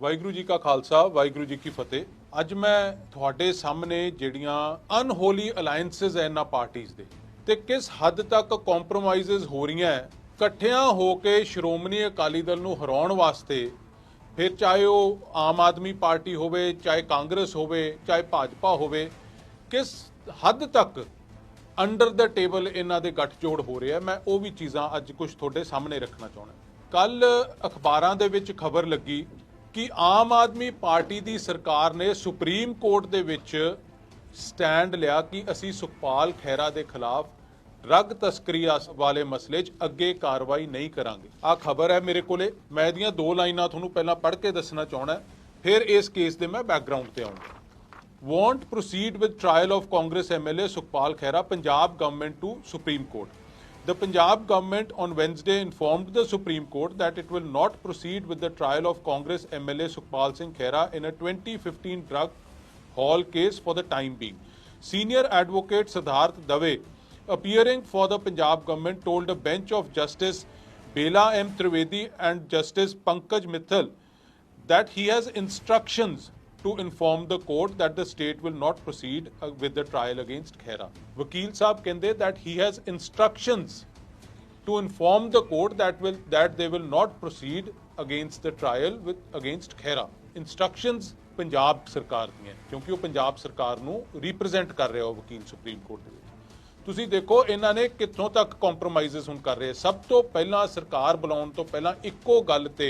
ਵਾਹਿਗੁਰੂ ਜੀ ਕਾ ਖਾਲਸਾ, ਵਾਹਿਗੁਰੂ ਜੀ ਕੀ ਫਤਿਹ। ਅੱਜ ਮੈਂ ਤੁਹਾਡੇ ਸਾਹਮਣੇ ਜਿਹੜੀਆਂ ਅਨਹੋਲੀ ਅਲਾਈਅੰਸਸ ਐ ਇਹਨਾਂ ਪਾਰਟੀਆਂ ਦੇ ਤੇ ਕਿਸ ਹੱਦ ਤੱਕ ਕੰਪਰੋਮਾਈਜ਼ਸ ਹੋ ਰਹੀਆਂ ਇਕੱਠਿਆਂ ਹੋ ਕੇ ਸ਼੍ਰੋਮਣੀ ਅਕਾਲੀ ਦਲ ਨੂੰ ਹਰਾਉਣ ਵਾਸਤੇ ਫਿਰ ਚਾਹੇ ਉਹ ਆਮ ਆਦਮੀ ਪਾਰਟੀ ਹੋਵੇ, ਚਾਹੇ ਕਾਂਗਰਸ ਹੋਵੇ, ਚਾਹੇ ਭਾਜਪਾ ਹੋਵੇ, ਕਿਸ ਹੱਦ ਤੱਕ ਅੰਡਰ ਦ ਟੇਬਲ ਇਹਨਾਂ ਦੇ ਗੱਠਜੋੜ ਹੋ ਰਿਹਾ ਮੈਂ ਉਹ ਵੀ ਚੀਜ਼ਾਂ ਅੱਜ ਕੁਝ ਤੁਹਾਡੇ ਸਾਹਮਣੇ ਰੱਖਣਾ ਚਾਹੁੰਦਾ। ਕੱਲ ਅਖਬਾਰਾਂ ਦੇ ਵਿੱਚ ਖਬਰ ਲੱਗੀ ਕਿ ਆਮ ਆਦਮੀ ਪਾਰਟੀ ਦੀ ਸਰਕਾਰ ਨੇ ਸੁਪਰੀਮ ਕੋਰਟ ਦੇ ਵਿੱਚ ਸਟੈਂਡ ਲਿਆ ਕਿ ਅਸੀਂ ਸੁਖਪਾਲ ਖਹਿਰਾ ਦੇ ਖਿਲਾਫ ਡਰੱਗ ਤਸਕਰੀ ਵਾਲੇ ਮਸਲੇ 'ਚ ਅੱਗੇ ਕਾਰਵਾਈ ਨਹੀਂ ਕਰਾਂਗੇ। ਆ ਖਬਰ ਹੈ ਮੇਰੇ ਕੋਲੇ। ਮੈਂ ਇਹਦੀਆਂ ਦੋ ਲਾਈਨਾਂ ਤੁਹਾਨੂੰ ਪਹਿਲਾਂ ਪੜ੍ਹ ਕੇ ਦੱਸਣਾ ਚਾਹਣਾ ਫਿਰ ਇਸ ਕੇਸ ਦੇ ਮੈਂ ਬੈਕਗ੍ਰਾਉਂਡ ਤੇ ਆਉਂਗਾ won't proceed with trial of Congress MLA Sukhpal Khaira, Punjab government to Supreme Court The Punjab government on Wednesday informed the Supreme Court that it will not proceed with the trial of Congress MLA Sukhpal Singh Khera in a 2015 drug haul case for the time being. Senior advocate Siddharth Dave, appearing for the Punjab government, told a bench of Justice Bela M. Trivedi and Justice Pankaj Mithal that he has instructions to inform the court that the state will not proceed uh, with the trial against Khera. Vakil Saab ਕਹਿੰਦੇ that he has instructions to inform the court that will that they will not proceed against the trial with against Khera. Instructions Punjab ਸਰਕਾਰ ਦੀਆਂ ਕਿਉਂਕਿ ਉਹ ਪੰਜਾਬ ਸਰਕਾਰ ਨੂੰ represent ਕਰ ਰਿਹਾ ਉਹ ਵਕੀਲ ਸੁਪਰੀਮ ਕੋਰਟ ਦੇ ਵਿੱਚ ਤੁਸੀਂ ਦੇਖੋ ਇਹਨਾਂ ਨੇ ਕਿੱਥੋਂ ਤੱਕ ਕੰਪਰੋਮਾਈਜ਼ਸ ਹੁਣ ਕਰ ਰਹੇ ਸਭ ਤੋਂ ਪਹਿਲਾਂ ਸਰਕਾਰ ਬੁਲਾਉਣ ਤੋਂ ਪਹਿਲਾਂ ਇੱਕੋ ਗੱਲ ਤੇ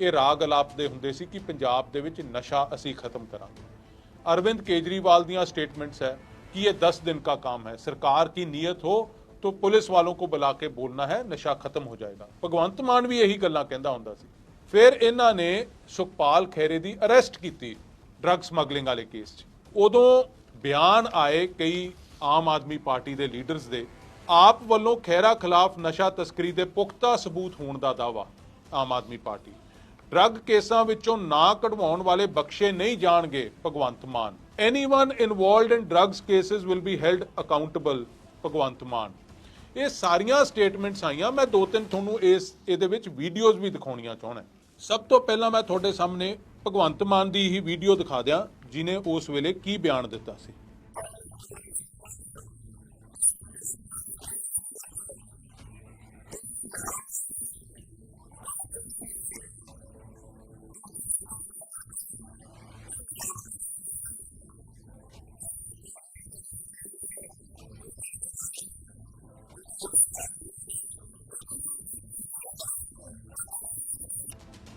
ਇਹ ਰਾਗ ਅਲਾਪਦੇ ਹੁੰਦੇ ਸੀ ਕਿ ਪੰਜਾਬ ਦੇ ਵਿੱਚ ਨਸ਼ਾ ਅਸੀਂ ਖਤਮ ਕਰਾਂਗੇ ਅਰਵਿੰਦ ਕੇਜਰੀਵਾਲ ਦੀਆਂ ਸਟੇਟਮੈਂਟਸ ਹੈ ਕਿ ਇਹ 10 दिन का काम है सरकार की नीयत हो तो पुलिस वालों को बुला के बोलना है ਨਸ਼ਾ ਖਤਮ ਹੋ ਜਾਏਗਾ ਭਗਵੰਤ ਮਾਨ ਵੀ ਇਹੀ ਗੱਲਾਂ ਕਹਿੰਦਾ ਹੁੰਦਾ ਸੀ ਫਿਰ ਇਹਨਾਂ ਨੇ ਸੁਖਪਾਲ ਖੈਰੇ ਦੀ ਅਰੈਸਟ ਕੀਤੀ ਡਰੱਗ ਸਮਗਲਿੰਗ ਵਾਲੇ ਕੇਸ 'ਚ ਉਦੋਂ ਬਿਆਨ ਆਏ ਕਈ ਆਮ ਆਦਮੀ ਪਾਰਟੀ ਦੇ ਲੀਡਰਸ ਦੇ ਆਪ ਵੱਲੋਂ ਖੈਰਾ ਖਿਲਾਫ ਨਸ਼ਾ ਤਸਕਰੀ ਦੇ ਪੁਖਤਾ ਸਬੂਤ ਹੋਣ ਦਾ ਦਾਵਾ ਆਮ ਆਦਮੀ ਪਾਰਟੀ ਡਰੱਗ ਕੇਸਾਂ ਵਿੱਚੋਂ ਨਾ ਕਢਵਾਉਣ ਵਾਲੇ ਬਖਸ਼ੇ ਨਹੀਂ ਜਾਣਗੇ Bhagwant Mann. Anyone involved in drugs cases will be held accountable Bhagwant Mann. ਇਹ ਸਾਰੀਆਂ ਸਟੇਟਮੈਂਟਸ ਆਈਆਂ, ਮੈਂ ਦੋ ਤਿੰਨ ਤੁਹਾਨੂੰ ਇਸ, ਇਹਦੇ ਵਿੱਚ ਵੀਡੀਓਜ਼ ਵੀ ਦਿਖਾਉਣੀਆਂ ਚਾਹੁੰਦਾ। ਸਭ ਤੋਂ ਪਹਿਲਾਂ ਮੈਂ ਤੁਹਾਡੇ ਸਾਹਮਣੇ ਭਗਵੰਤ ਮਾਨ ਦੀ ਹੀ ਵੀਡੀਓ ਦਿਖਾ ਦਿਆਂ, ਜਿਨੇ ਉਸ ਵੇਲੇ ਕੀ ਬਿਆਨ ਦਿੱਤਾ ਸੀ।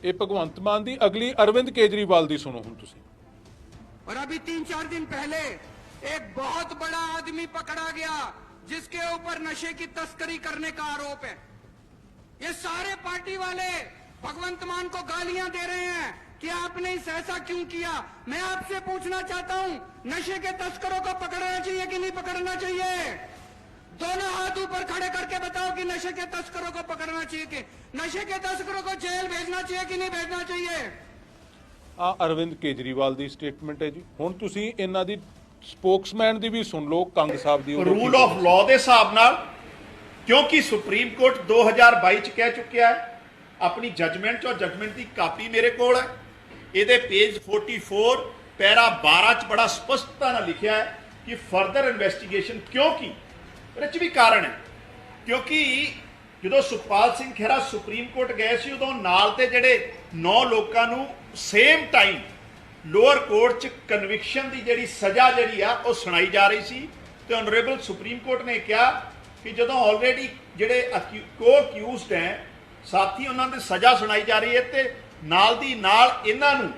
ਇਹ ਭਗਵੰਤ ਮਾਨ ਦੀ ਅਗਲੀ ਅਰਵਿੰਦ ਕੇਜਰੀਵਾਲ ਦੀ ਸੁਣੋ ਹੁਣ ਤੁਸੀਂ और अभी तीन चार दिन पहले एक बहुत बड़ा आदमी पकड़ा गया जिसके ऊपर नशे की तस्करी करने का आरोप है ये सारे पार्टी वाले भगवंत मान को गालियां दे रहे हैं कि आपने इस ऐसा क्यों किया मैं आपसे पूछना चाहता हूं नशे के तस्करों को पकड़ना चाहिए कि नहीं पकड़ना चाहिए दोनों हाथ ऊपर खड़े करके बताओ कि नशे के तस्करों को पकड़ना चाहिए कि नशे के तस्करों को जेल भेजना चाहिए कि नहीं भेजना चाहिए ਆ ਅਰਵਿੰਦ ਕੇਜਰੀਵਾਲ ਦੀ ਸਟੇਟਮੈਂਟ ਹੈ ਜੀ ਹੁਣ ਤੁਸੀਂ ਇਹਨਾਂ ਦੀ ਸਪੋਕਸਮੈਨ ਦੀ ਵੀ ਸੁਣ ਲਓ ਕੰਗ ਸਾਹਿਬ ਦੀ ਉਦੋਂ ਰੂਲ ਕੀ ਆਫ ਲਾਅ ਦੇ ਹਿਸਾਬ ਨਾਲ ਕਿਉਂਕਿ ਸੁਪਰੀਮ ਕੋਰਟ 2022 ਚ ਕਹਿ ਚੁੱਕਿਆ ਹੈ ਆਪਣੀ ਜਜਮੈਂਟ ਚ ਔਰ ਜਜਮੈਂਟ ਦੀ ਕਾਪੀ ਮੇਰੇ ਕੋਲ ਹੈ ਇਹਦੇ ਪੇਜ 44 ਪੈਰਾ 12 ਚ ਬੜਾ ਸਪਸ਼ਟਤਾ ਨਾਲ ਲਿਖਿਆ ਹੈ ਕਿ ਫਰਦਰ ਇਨਵੈਸਟੀਗੇਸ਼ਨ ਕਿਉਂਕਿ ਇਹਦੇ ਚ ਵੀ ਕਾਰਨ ਹੈ। ਕਿਉਂਕਿ ਜਦੋਂ ਸੁਖਪਾਲ ਸਿੰਘ ਖਹਿਰਾ ਸੁਪਰੀਮ ਕੋਰਟ ਗਏ ਸੀ, ਉਦੋਂ ਨਾਲ ਤੇ ਜਿਹੜੇ 9 ਲੋਕਾਂ ਨੂੰ ਸੇਮ ਟਾਈਮ ਲੋਅਰ ਕੋਰਟ ਚ ਕਨਵਿਕਸ਼ਨ ਦੀ ਜਿਹੜੀ ਸਜ਼ਾ ਜਿਹੜੀ ਆ, ਉਹ ਸੁਣਾਈ ਜਾ ਰਹੀ ਸੀ। ਤੇ ਆਨਰੇਬਲ ਸੁਪਰੀਮ ਕੋਰਟ ਨੇ ਕਿਹਾ ਕਿ ਜਦੋਂ ਆਲਰੇਡੀ ਜਿਹੜੇ ਕੋ ਅਕਿਊਜ਼ਡ ਹੈ, ਸਾਥੀ ਉਹਨਾਂ ਦੀ ਸਜ਼ਾ ਸੁਣਾਈ ਜਾ ਰਹੀ ਹੈ ਤੇ ਨਾਲ ਦੀ ਨਾਲ ਇਹਨਾਂ ਨੂੰ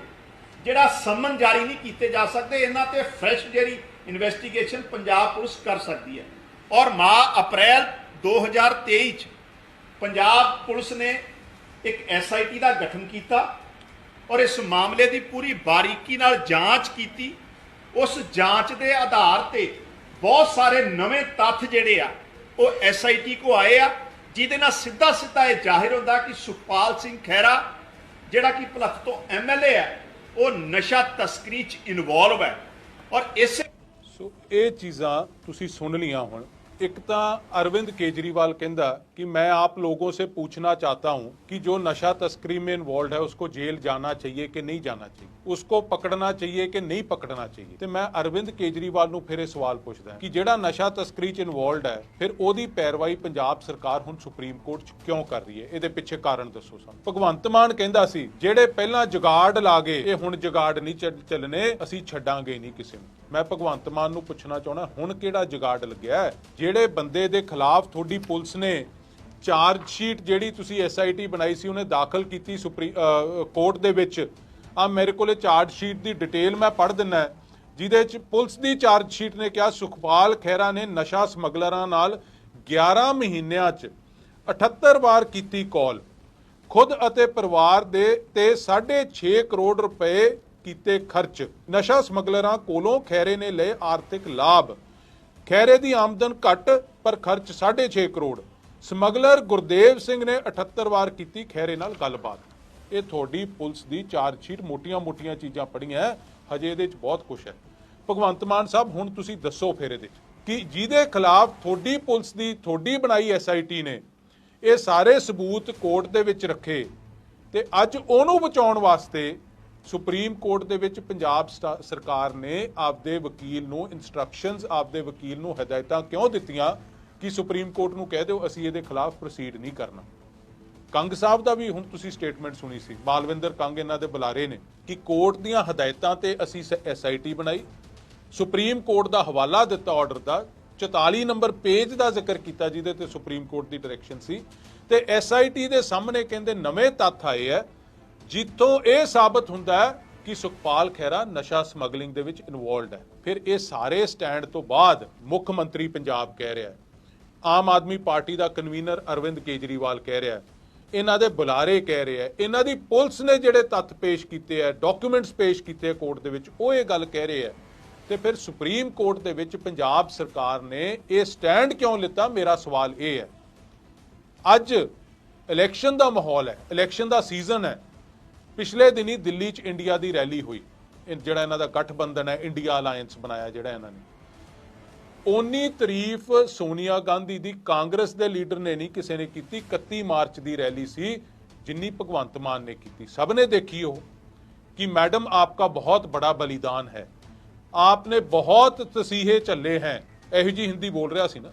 ਜਿਹੜਾ ਸਮਨ ਜਾਰੀ ਨਹੀਂ ਕੀਤੇ ਜਾ ਸਕਦੇ, ਇਹਨਾਂ ਤੇ ਫਰੈਸ਼ ਜਿਹੜੀ ਇਨਵੈਸਟੀਗੇਸ਼ਨ ਪੰਜਾਬ ਪੁਲਿਸ ਕਰ ਸਕਦੀ ਹੈ। ਔਰ ਮਾ ਅਪ੍ਰੈਲ 2023 ਚ ਪੰਜਾਬ ਪੁਲਿਸ ਨੇ ਇੱਕ ਐਸਆਈਟੀ ਦਾ ਗਠਨ ਕੀਤਾ ਔਰ ਇਸ ਮਾਮਲੇ ਦੀ ਪੂਰੀ ਬਾਰੀਕੀ ਨਾਲ ਜਾਂਚ ਕੀਤੀ। ਉਸ ਜਾਂਚ ਦੇ ਆਧਾਰ ਤੇ ਬਹੁਤ ਸਾਰੇ ਨਵੇਂ ਤੱਥ ਜਿਹੜੇ ਆ, ਉਹ ਐਸਆਈਟੀ ਕੋ ਆਏ ਆ, ਜਿਹਦੇ ਨਾਲ ਸਿੱਧਾ ਸਿੱਧਾ ਇਹ ਜ਼ਾਹਿਰ ਹੁੰਦਾ ਕਿ ਸੁਖਪਾਲ ਸਿੰਘ ਖਹਿਰਾ, ਜਿਹੜਾ ਕਿ ਭਲੱਖ ਤੋਂ ਐਮਐਲਏ ਹੈ ਉਹ ਨਸ਼ਾ ਤਸਕਰੀ ਚ ਇਨਵੋਲਵ ਹੈ। ਔਰ ਇਸੇ ਸੋ ਇਹ ਚੀਜ਼ਾਂ ਤੁਸੀਂ ਸੁਣ ਲੀਆਂ ਹੁਣ। एक तो अरविंद केजरीवाल कहता कि मैं आप लोगों से पूछना चाहता हूं कि जो नशा तस्करी में इन्वॉल्व है उसको जेल जाना चाहिए कि नहीं जाना चाहिए उसको पकड़ना चाहिए कि नहीं पकड़ना चाहिए ਤੇ ਮੈਂ ਅਰਵਿੰਦ ਕੇਜਰੀਵਾਲ ਨੂੰ ਫਿਰ ਇਹ ਸਵਾਲ ਪੁੱਛਦਾ ਕਿ ਜਿਹੜਾ ਨਸ਼ਾ ਤਸਕਰੀ ਚ ਇਨਵੋਲਡ ਹੈ ਫਿਰ ਉਹਦੀ ਪੈਰਵਾਈ ਪੰਜਾਬ ਸਰਕਾਰ ਹੁਣ ਸੁਪਰੀਮ ਕੋਰਟ ਚ ਕਿਉਂ ਕਰ ਰਹੀ ਹੈ ਇਹਦੇ ਪਿੱਛੇ ਕਾਰਨ ਦੱਸੋ ਸਾਨੂੰ ਭਗਵੰਤ ਮਾਨ ਕਹਿੰਦਾ ਸੀ ਜਿਹੜੇ ਪਹਿਲਾਂ ਜੁਗਾੜ ਲਾ ਗਏ ਇਹ ਹੁਣ ਜੁਗਾੜ ਨਹੀਂ ਚੱਲ- ਚੱਲਣੇ ਅਸੀਂ ਛੱਡਾਂਗੇ ਨਹੀਂ ਕਿਸੇ ਨੂੰ ਮੈਂ ਭਗਵੰਤ ਮਾਨ ਨੂੰ ਪੁੱਛਣਾ ਚਾਹਣਾ ਹੁਣ ਕਿਹੜਾ ਜੁਗਾੜ ਲੱਗਿਆ ਹੈ? ਜਿਹੜੇ ਬੰਦੇ ਦੇ ਖਿਲਾਫ ਤੁਹਾਡੀ ਪੁਲਿਸ ਨੇ ਚਾਰਜ ਸ਼ੀਟ ਜਿਹੜੀ ਤੁਸੀਂ ਐਸਆਈਟੀ ਬਣਾਈ ਸੀ ਉਹਨੇ ਦਾਖਲ ਕੀਤੀ ਸੁਪਰੀ ਅਹ, ਕੋਰਟ ਦੇ ਵਿੱਚ ਆ ਮੇਰੇ ਕੋਲੇ ਚਾਰਜ ਸ਼ੀਟ ਦੀ ਡਿਟੇਲ ਮੈਂ ਪੜ੍ਹ ਦਿੰਨਾ ਜਿਹਦੇ ਚ ਪੁਲਿਸ ਦੀ ਚਾਰਜ ਸ਼ੀਟ ਨੇ ਕਿਹਾ, ਸੁਖਪਾਲ ਖਹਿਰਾ ਨੇ ਨਸ਼ਾ ਸਮਗਲਰਾਂ ਨਾਲ 11 ਮਹੀਨਿਆਂ ਚ 78 ਵਾਰ ਕੀਤੀ ਕਾਲ ਖੁਦ ਅਤੇ ਪਰਿਵਾਰ ਦੇ ਤੇ 6.5 ਕਰੋੜ ਰੁਪਏ ਕੀਤੇ ਖਰਚ। ਨਸ਼ਾ ਸਮਗਲਰਾਂ ਕੋਲੋਂ ਖੈਰੇ ਨੇ ਲਏ ਆਰਥਿਕ ਲਾਭ। ਖੈਰੇ ਦੀ ਆਮਦਨ ਘੱਟ, ਪਰ ਖਰਚ 6.5 ਕਰੋੜ। ਸਮਗਲਰ ਗੁਰਦੇਵ ਸਿੰਘ ਨੇ 78 ਵਾਰ ਕੀਤੀ ਖੈਰੇ ਨਾਲ ਗੱਲਬਾਤ। ਇਹ ਤੁਹਾਡੀ ਪੁਲਿਸ ਦੀ ਚਾਰਜ ਸ਼ੀਟ ਮੋਟੀਆਂ-ਮੋਟੀਆਂ ਚੀਜ਼ਾਂ ਪੜੀਆਂ ਹਜੇ ਇਹਦੇ 'ਚ ਬਹੁਤ ਕੁਝ ਹੈ। ਭਗਵੰਤ ਮਾਨ ਸਾਹਿਬ, ਹੁਣ ਤੁਸੀਂ ਦੱਸੋ ਫਿਰ ਇਹਦੇ 'ਚ ਕਿ ਜਿਹਦੇ ਖਿਲਾਫ ਤੁਹਾਡੀ ਪੁਲਿਸ ਦੀ ਤੁਹਾਡੀ ਬਣਾਈ ਐਸਆਈਟੀ ਨੇ ਇਹ ਸਾਰੇ ਸਬੂਤ ਕੋਰਟ ਦੇ ਵਿੱਚ ਰੱਖੇ ਤੇ ਅੱਜ ਉਹਨੂੰ ਬਚਾਉਣ ਵਾਸਤੇ ਸੁਪਰੀਮ ਕੋਰਟ ਦੇ ਵਿੱਚ ਪੰਜਾਬ ਸਟਾ- ਸਰਕਾਰ ਨੇ ਆਪਦੇ ਵਕੀਲ ਨੂੰ ਇਨਸਟਰਕਸ਼ਨਸ ਆਪਦੇ ਵਕੀਲ ਨੂੰ ਹਦਾਇਤਾਂ ਕਿਉਂ ਦਿੱਤੀਆਂ ਕਿ ਸੁਪਰੀਮ ਕੋਰਟ ਨੂੰ ਕਹਿ ਦਿਓ ਅਸੀਂ ਇਹਦੇ ਖਿਲਾਫ ਪ੍ਰੋਸੀਡ ਨਹੀਂ ਕਰਨਾ। ਕੰਗ ਸਾਹਿਬ ਦਾ ਵੀ ਹੁਣ ਤੁਸੀਂ ਸਟੇਟਮੈਂਟ ਸੁਣੀ ਸੀ ਮਾਲਵਿੰਦਰ ਕੰਗ ਇਹਨਾਂ ਦੇ ਬੁਲਾਰੇ ਨੇ ਕਿ ਕੋਰਟ ਦੀਆਂ ਹਦਾਇਤਾਂ ਤੇ ਅਸੀਂ ਐਸਆਈਟੀ ਬਣਾਈ ਸੁਪਰੀਮ ਕੋਰਟ ਦਾ ਹਵਾਲਾ ਦਿੱਤਾ ਆਰਡਰ ਦਾ 44 ਨੰਬਰ ਪੇਜ ਦਾ ਜ਼ਿਕਰ ਕੀਤਾ ਜਿਹਦੇ ਤੇ ਸੁਪਰੀਮ ਕੋਰਟ ਦੀ ਡਾਇਰੈਕਸ਼ਨ ਸੀ ਤੇ ਐਸਆਈਟੀ ਦੇ ਸਾਹਮਣੇ ਕਹਿੰਦੇ ਨਵੇਂ ਤੱਥ ਆਏ ਹੈ ਜਿੱਥੋਂ ਇਹ ਸਾਬਤ ਹੁੰਦਾ ਹੈ ਕਿ ਸੁਖਪਾਲ ਖਹਿਰਾ ਨਸ਼ਾ ਸਮਗਲਿੰਗ ਦੇ ਵਿੱਚ ਇਨਵੋਲਡ ਹੈ। ਫਿਰ ਇਹ ਸਾਰੇ ਸਟੈਂਡ ਤੋਂ ਬਾਅਦ ਮੁੱਖ ਮੰਤਰੀ ਪੰਜਾਬ ਕਹਿ ਰਿਹਾ ਹੈ। ਆਮ ਆਦਮੀ ਪਾਰਟੀ ਦਾ ਕਨਵੀਨਰ ਅਰਵਿੰਦ ਕੇਜਰੀਵਾਲ ਕਹਿ ਰਿਹਾ ਹੈ। ਇਹਨਾਂ ਦੇ ਬੁਲਾਰੇ ਕਹਿ ਰਹੇ ਆ। ਇਹਨਾਂ ਦੀ ਪੁਲਿਸ ਨੇ ਜਿਹੜੇ ਤੱਥ ਪੇਸ਼ ਕੀਤੇ ਆ ਡਾਕੂਮੈਂਟਸ ਪੇਸ਼ ਕੀਤੇ ਕੋਰਟ ਦੇ ਵਿੱਚ, ਉਹ ਇਹ ਗੱਲ ਕਹਿ ਰਹੇ ਆ। ਤੇ ਫਿਰ ਸੁਪਰੀਮ ਕੋਰਟ ਦੇ ਵਿੱਚ ਪੰਜਾਬ ਸਰਕਾਰ ਨੇ ਇਹ ਸਟੈਂਡ ਕਿਉਂ ਲਿੱਤਾ? ਮੇਰਾ ਸਵਾਲ ਇਹ ਹੈ। ਅੱਜ ਇਲੈਕਸ਼ਨ ਦਾ ਮਾਹੌਲ ਹੈ, ਇਲੈਕਸ਼ਨ ਦਾ ਸੀਜ਼ਨ ਹੈ। ਪਿਛਲੇ ਦਿਨੀ ਦਿੱਲੀ 'ਚ ਇੰਡੀਆ ਦੀ ਰੈਲੀ ਹੋਈ। ਜਿਹੜਾ ਇਹਨਾਂ ਦਾ ਗਠਬੰਧਨ ਹੈ, ਇੰਡੀਆ ਅਲਾਈਅੰਸ ਬਣਾਇਆ ਜਿਹੜਾ ਇਹਨਾਂ ਨੇ। ਉਨੀ ਤਾਰੀਫ ਸੋਨੀਆ ਗਾਂਧੀ ਦੀ ਕਾਂਗਰਸ ਦੇ ਲੀਡਰ ਨੇ ਨਹੀਂ ਕਿਸੇ ਨੇ ਕੀਤੀ। 31 ਮਾਰਚ ਦੀ ਰੈਲੀ ਸੀ, ਜਿੰਨੀ ਭਗਵੰਤ ਮਾਨ ਨੇ ਕੀਤੀ। ਸਭ ਨੇ ਦੇਖੀ ਉਹ ਕਿ ਮੈਡਮ ਆਪਕਾ ਬਹੁਤ ਬੜਾ ਬਲੀਦਾਨ ਹੈ। ਆਪਨੇ ਬਹੁਤ ਤਸੀਹੇ ਝੱਲੇ ਹੈ। ਇਹੋ ਜੀ ਹਿੰਦੀ ਬੋਲ ਰਿਹਾ ਸੀ ਨਾ।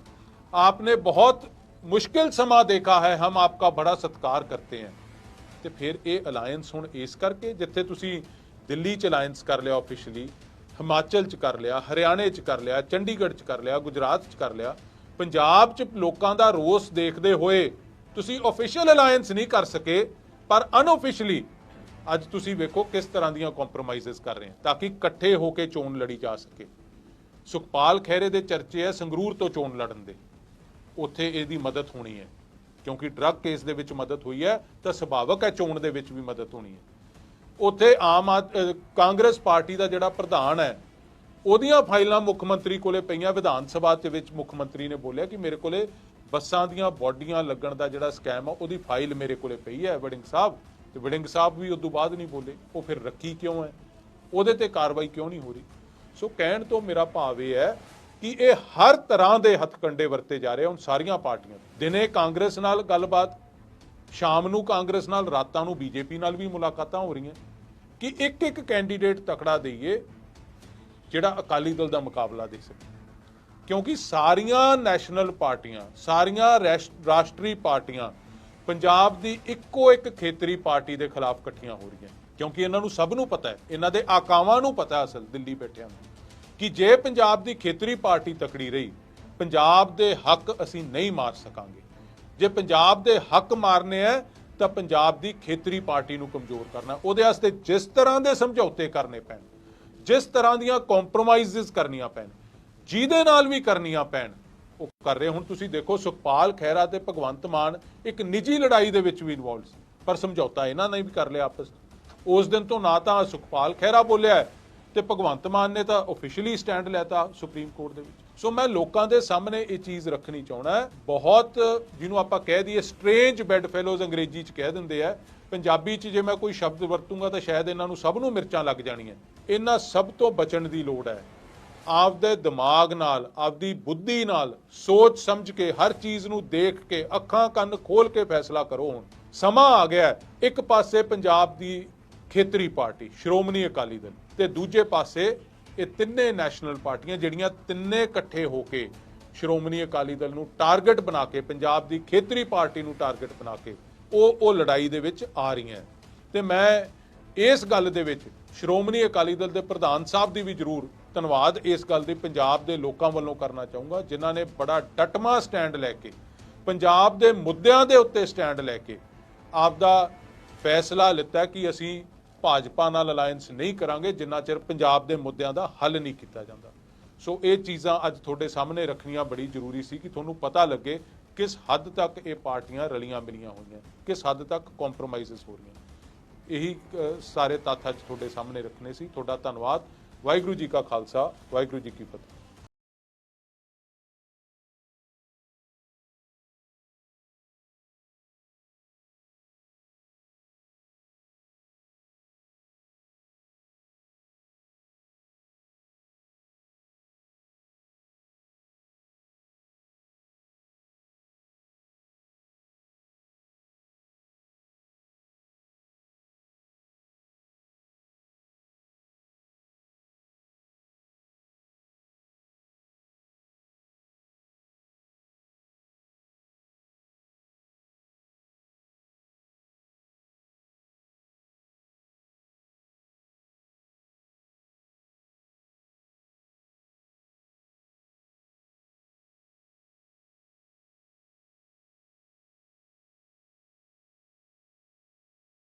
ਆਪਨੇ ਬਹੁਤ ਮੁਸ਼ਕਿਲ ਸਮਾਂ ਦੇਖਾ ਹੈ। ਹਮ ਆਪਕਾ ਬੜਾ ਸਤਿਕਾਰ ਕਰਤੇ ਹੈ। ਤੇ ਫਿਰ ਇਹ ਅਲਾਈਅੰਸ ਹੁਣ ਇਸ ਕਰਕੇ, ਜਿੱਥੇ ਤੁਸੀਂ ਦਿੱਲੀ ਚ ਅਲਾਈਅੰਸ ਕਰ ਲਿਆ ਆਫੀਸ਼ੀਅਲੀ ਹਿਮਾਚਲ ਚ ਕਰ ਲਿਆ, ਹਰਿਆਣੇ ਚ ਕਰ ਲਿਆ, ਚੰਡੀਗੜ੍ਹ ਚ ਕਰ ਲਿਆ, ਗੁਜਰਾਤ ਚ ਕਰ ਲਿਆ। ਪੰਜਾਬ ਚ ਲੋਕਾਂ ਦਾ ਰੋਸ ਦੇਖਦੇ ਹੋਏ ਤੁਸੀਂ ਆਫੀਸ਼ੀਅਲ ਅਲਾਈਅੰਸ ਨਹੀਂ ਕਰ ਸਕੇ, ਪਰ ਅਨਆਫੀਸ਼ੀਅਲੀ ਅੱਜ ਤੁਸੀਂ ਵੇਖੋ ਕਿਸ ਤਰ੍ਹਾਂ ਦੀਆਂ ਕੰਪਰੋਮਾਈਜ਼ਸ ਕਰ ਰਹੇ ਹਨ ਤਾਂ ਕਿ ਇਕੱਠੇ ਹੋ ਕੇ ਚੋਣ ਲੜੀ ਜਾ ਸਕੇ। ਸੁਖਪਾਲ ਖਹਿਰੇ ਦੇ ਚਰਚੇ ਹੈ ਸੰਗਰੂਰ ਤੋਂ ਚੋਣ ਲੜਨ ਦੇ। ਉੱਥੇ ਇਹਦੀ ਮਦਦ ਹੋਣੀ ਹੈ, ਕਿਉਂਕਿ ਡਰੱਗ ਕੇਸ ਦੇ ਵਿੱਚ ਮਦਦ ਹੋਈ ਹੈ, ਤਾਂ ਸੁਭਾਵਕ ਹੈ ਚੋਣ ਦੇ ਵਿੱਚ ਵੀ ਮਦਦ ਹੋਣੀ ਹੈ। ਉੱਥੇ ਆਮ ਆਦ- ਕਾਂਗਰਸ ਪਾਰਟੀ ਦਾ ਜਿਹੜਾ ਪ੍ਰਧਾਨ ਹੈ, ਉਹਦੀਆਂ ਫਾਈਲਾਂ ਮੁੱਖ ਮੰਤਰੀ ਕੋਲੇ ਪਈਆਂ, ਵਿਧਾਨ ਸਭਾ ਦੇ ਵਿੱਚ ਮੁੱਖ ਮੰਤਰੀ ਨੇ ਬੋਲਿਆ ਕਿ ਮੇਰੇ ਕੋਲੇ ਬੱਸਾਂ ਦੀਆਂ ਬੋਡੀਆਂ ਲੱਗਣ ਦਾ ਜਿਹੜਾ ਸਕੈਮ ਆ, ਉਹਦੀ ਫਾਈਲ ਮੇਰੇ ਕੋਲੇ ਪਈ ਹੈ ਵੜਿੰਗ ਸਾਹਿਬ, ਤੇ ਵੜਿੰਗ ਸਾਹਿਬ ਵੀ ਉਸ ਤੋਂ ਬਾਅਦ ਨਹੀਂ ਬੋਲੇ, ਉਹ ਫਿਰ ਰੱਖੀ ਕਿਉਂ ਹੈ? ਉਹਦੇ ਤੇ ਕਾਰਵਾਈ ਕਿਉਂ ਨਹੀਂ ਹੋ ਰਹੀ? ਸੋ ਕਹਿਣ ਤੋਂ ਮੇਰਾ ਭਾਵ ਇਹ ਹੈ ਕਿ ਇਹ ਹਰ ਤਰ੍ਹਾਂ ਦੇ ਹੱਥਕੰਡੇ ਵਰਤੇ ਜਾ ਰਹੇ ਹਨ ਸਾਰੀਆਂ ਪਾਰਟੀਆਂ ਦਿਨੇ ਕਾਂਗਰਸ ਨਾਲ ਗੱਲਬਾਤ ਸ਼ਾਮ ਨੂੰ ਕਾਂਗਰਸ ਨਾਲ, ਰਾਤਾਂ ਨੂੰ ਬੀਜੇਪੀ ਨਾਲ ਵੀ ਮੁਲਾਕਾਤਾਂ ਹੋ ਰਹੀਆਂ। ਕਿ ਇੱਕ ਇੱਕ ਕੈਂਡੀਡੇਟ ਤਕੜਾ ਦਈਏ, ਜਿਹੜਾ ਅਕਾਲੀ ਦਲ ਦਾ ਮੁਕਾਬਲਾ ਦੇ ਸਕੇ। ਕਿਉਂਕਿ ਸਾਰੀਆਂ ਨੈਸ਼ਨਲ ਪਾਰਟੀਆਂ, ਸਾਰੀਆਂ ਰੈਸ਼- ਰਾਸ਼ਟਰੀ ਪਾਰਟੀਆਂ ਪੰਜਾਬ ਦੀ ਇੱਕੋ ਇੱਕ ਖੇਤਰੀ ਪਾਰਟੀ ਦੇ ਖਿਲਾਫ ਇਕੱਠੀਆਂ ਹੋ ਰਹੀਆਂ। ਕਿਉਂਕਿ ਇਹਨਾਂ ਨੂੰ ਸਭ ਨੂੰ ਪਤਾ ਹੈ, ਇਹਨਾਂ ਦੇ ਆਕਾਵਾਂ ਨੂੰ ਪਤਾ ਅਸਲ, ਦਿੱਲੀ ਬੈਠਿਆਂ ਨੂੰ, ਕਿ ਜੇ ਪੰਜਾਬ ਦੀ ਖੇਤਰੀ ਪਾਰਟੀ ਤਕੜੀ ਰਹੀ, ਪੰਜਾਬ ਦੇ ਹੱਕ ਅਸੀਂ ਨਹੀਂ ਮਾਰ ਸਕਾਂਗੇ। ਜੇ ਪੰਜਾਬ ਦੇ ਹੱਕ ਮਾਰਨੇ ਹੈ ਤਾਂ ਪੰਜਾਬ ਦੀ ਖੇਤਰੀ ਪਾਰਟੀ ਨੂੰ ਕਮਜ਼ੋਰ ਕਰਨਾ। ਉਹਦੇ ਵਾਸਤੇ ਜਿਸ ਤਰ੍ਹਾਂ ਦੇ ਸਮਝੌਤੇ ਕਰਨੇ ਪੈਣ, ਜਿਸ ਤਰ੍ਹਾਂ ਦੀਆਂ ਕੰਪਰੋਮਾਈਜ਼ਸ ਕਰਨੀਆਂ ਪੈਣ, ਜਿਹਦੇ ਨਾਲ ਵੀ ਕਰਨੀਆਂ ਪੈਣ, ਉਹ ਕਰ ਰਹੇ। ਹੁਣ ਤੁਸੀਂ ਦੇਖੋ, ਸੁਖਪਾਲ ਖਹਿਰਾ ਤੇ ਭਗਵੰਤ ਮਾਨ ਇੱਕ ਨਿੱਜੀ ਲੜਾਈ ਦੇ ਵਿੱਚ ਵੀ ਇਨਵੋਲਡ ਸੀ, ਪਰ ਸਮਝੌਤਾ ਇਹਨਾਂ ਨੇ ਵੀ ਕਰ ਲਿਆ ਆਪਸ ਉਸ ਦਿਨ ਤੋਂ ਨਾ ਤਾਂ ਸੁਖਪਾਲ ਖਹਿਰਾ ਬੋਲਿਆ ਤੇ ਭਗਵੰਤ ਮਾਨ ਨੇ ਤਾਂ ਆਫੀਸ਼ੀਅਲੀ ਸਟੈਂਡ ਲੈਤਾ ਸੁਪਰੀਮ ਕੋਰਟ ਦੇ ਵਿੱਚ। ਸੋ ਮੈਂ ਲੋਕਾਂ ਦੇ ਸਾਹਮਣੇ ਇਹ ਚੀਜ਼ ਰੱਖਣੀ ਚਾਹਣਾ ਬਹੁਤ, ਜਿਹਨੂੰ ਆਪਾਂ ਕਹਿ ਦਈਏ ਸਟ੍ਰੇਂਜ ਬੈਡ ਫੈਲੋਜ਼ ਅੰਗਰੇਜ਼ੀ 'ਚ ਕਹਿ ਦਿੰਦੇ ਆ। ਪੰਜਾਬੀ 'ਚ ਜੇ ਮੈਂ ਕੋਈ ਸ਼ਬਦ ਵਰਤੂੰਗਾ ਤਾਂ ਸ਼ਾਇਦ ਇਹਨਾਂ ਨੂੰ ਸਭ ਨੂੰ ਮਿਰਚਾਂ ਲੱਗ ਜਾਣੀਆਂ। ਇਹਨਾਂ ਸਭ ਤੋਂ ਬਚਣ ਦੀ ਲੋੜ ਹੈ। ਆਪਦੇ ਦਿਮਾਗ ਨਾਲ, ਆਪਦੀ ਬੁੱਧੀ ਨਾਲ ਸੋਚ ਸਮਝ ਕੇ, ਹਰ ਚੀਜ਼ ਨੂੰ ਦੇਖ ਕੇ, ਅੱਖਾਂ ਕੰਨ ਖੋਲ ਕੇ ਫੈਸਲਾ ਕਰੋ ਹੁਣ। ਸਮਾਂ ਆ ਗਿਆ। ਇੱਕ ਪਾਸੇ ਪੰਜਾਬ ਦੀ ਖੇਤਰੀ ਪਾਰਟੀ, ਸ਼੍ਰੋਮਣੀ ਅਕਾਲੀ ਦਲ ਤੇ ਦੂਜੇ ਪਾਸੇ ਇਹ ਤਿੰਨੇ ਨੈਸ਼ਨਲ ਪਾਰਟੀਆਂ ਜਿਹੜੀਆਂ ਤਿੰਨੇ ਇਕੱਠੇ ਹੋ ਕੇ ਸ਼੍ਰੋਮਣੀ ਅਕਾਲੀ ਦਲ ਨੂੰ ਟਾਰਗੇਟ ਬਣਾ ਕੇ, ਪੰਜਾਬ ਦੀ ਖੇਤਰੀ ਪਾਰਟੀ ਨੂੰ ਟਾਰਗੇਟ ਬਣਾ ਕੇ ਉਹ ਉਹ ਲੜਾਈ ਦੇ ਵਿੱਚ ਆ ਰਹੀਆਂ। ਤੇ ਮੈਂ ਇਸ ਗੱਲ ਦੇ ਵਿੱਚ ਸ਼੍ਰੋਮਣੀ ਅਕਾਲੀ ਦਲ ਦੇ ਪ੍ਰਧਾਨ ਸਾਹਿਬ ਦੀ ਵੀ ਜ਼ਰੂਰ ਧੰਨਵਾਦ ਇਸ ਗੱਲ ਦੀ ਪੰਜਾਬ ਦੇ ਲੋਕਾਂ ਵੱਲੋਂ ਕਰਨਾ ਚਾਹੂੰਗਾ, ਜਿਨ੍ਹਾਂ ਨੇ ਬੜਾ ਡਟਮਾ ਸਟੈਂਡ ਲੈ ਕੇ, ਪੰਜਾਬ ਦੇ ਮੁੱਦਿਆਂ ਦੇ ਉੱਤੇ ਸਟੈਂਡ ਲੈ ਕੇ ਆਪਦਾ ਫੈਸਲਾ ਲਿੱਤਾ ਕਿ ਅਸੀਂ ਭਾਜਪਾ ਨਾਲ ਅਲਾਈਅੰਸ ਨਹੀਂ ਕਰਾਂਗੇ, ਜਿੰਨਾ ਚਿਰ ਪੰਜਾਬ ਦੇ ਮੁੱਦਿਆਂ ਦਾ ਹੱਲ ਨਹੀਂ ਕੀਤਾ ਜਾਂਦਾ। ਸੋ ਇਹ ਚੀਜ਼ਾਂ ਅੱਜ ਤੁਹਾਡੇ ਸਾਹਮਣੇ ਰੱਖਣੀਆਂ ਬੜੀ ਜ਼ਰੂਰੀ ਸੀ ਕਿ ਤੁਹਾਨੂੰ ਪਤਾ ਲੱਗੇ ਕਿਸ ਹੱਦ ਤੱਕ ਇਹ ਪਾਰਟੀਆਂ ਰਲੀਆਂ ਮਿਲੀਆਂ ਹੋਈਆਂ, ਕਿਸ ਹੱਦ ਤੱਕ ਕੰਪਰੋਮਾਈਜ਼ਸ ਹੋ ਰਹੀਆਂ। ਇਹੀ ਸਾਰੇ ਤੱਥ ਅੱਜ ਤੁਹਾਡੇ ਸਾਹਮਣੇ ਰੱਖਣੇ ਸੀ। ਤੁਹਾਡਾ ਧੰਨਵਾਦ। ਵਾਹਿਗੁਰੂ ਜੀ ਕਾ ਖਾਲਸਾ, ਵਾਹਿਗੁਰੂ ਜੀ ਕੀ ਫਤਿਹ।